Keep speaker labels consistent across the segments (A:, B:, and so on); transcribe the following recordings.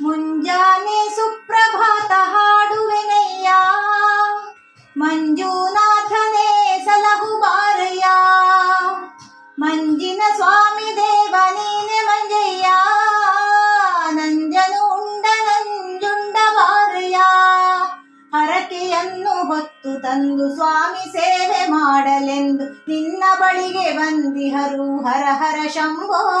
A: ಮುಂಜಾನೆ ಸುಪ್ರಭಾತ ಹಾಡುವೆನಯ್ಯ ಮಂಜುನಾಥನೇ ಸಲಹು ಬಾರಯ್ಯ. ಮಂಜಿನ ಸ್ವಾಮಿ ದೇವ ನೀನೆ ಮಂಜಯ್ಯ. ನಂಜನು ಉಂಡ ನಂಜುಂಡ ಬಾರಯ್ಯ. ಹರಕೆಯನ್ನು ಹೊತ್ತು ತಂದು ಸ್ವಾಮಿ ಸೇವೆ ಮಾಡಲೆಂದು ನಿನ್ನ ಬಳಿಗೆ ಬಂದಿಹರು. ಹರ ಹರ ಶಂಭೋ.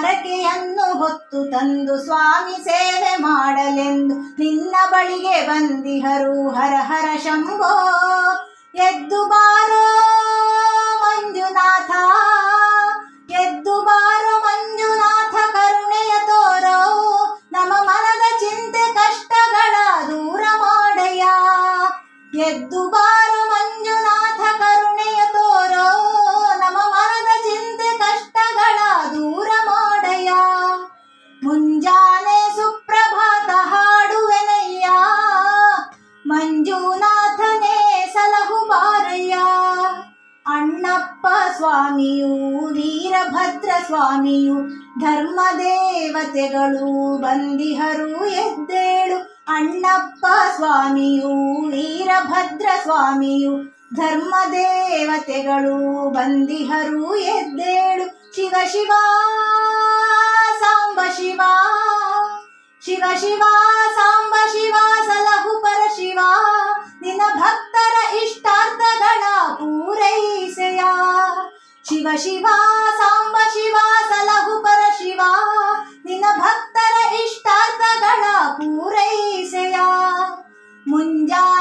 A: ಹರಕೆಯನ್ನು ಹೊತ್ತು ತಂದು ಸ್ವಾಮಿ ಸೇವೆ ಮಾಡಲೆಂದು ನಿನ್ನ ಬಳಿಗೆ ಬಂದಿಹರು. ಹರ ಹರ ಶಂಭೋ. ಎದ್ದು ಬಾರೋ ಮುಂಜಾನೆ ಸುಪ್ರಭಾತ ಹಾಡುವೆನಯ್ಯ. ಮಂಜುನಾಥನೇ ಸಲಹು ಬಾರಯ್ಯ. ಅಣ್ಣಪ್ಪ ಸ್ವಾಮಿಯು, ವೀರಭದ್ರ ಸ್ವಾಮಿಯು ಧರ್ಮ ದೇವತೆಗಳು ಬಂದಿಹರು ಎದ್ದೇಳು. ಅಣ್ಣಪ್ಪ ಸ್ವಾಮಿಯು, ವೀರಭದ್ರ ಸ್ವಾಮಿಯು ಧರ್ಮ ದೇವತೆಗಳು ಬಂದಿಹರು ಎದ್ದೇಳು. ಶಿವ ಶಿವ, ಸಾಂಬ ಶಿವ. ಶಿವ ಶಿವ ಸಾಂಬ ಶಿವ ಸಲಹು ಪರ ಶಿವ ನಿನ್ನ ಭಕ್ತರ ಇಷ್ಟಾರ್ಥಗಳ ಪೂರೈಸೆಯ ಶಿವ ಶಿವ ಸಾಂಬ ಶಿವ ಸಲಹು ಪರ ಶಿವ ನಿನ್ನ ಭಕ್ತರ ಇಷ್ಟಾರ್ಥಗಳ ಪೂರೈಸೆಯ ಮುಂಜಾನೆ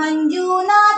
A: ಮಂಜುನಾಥನೇ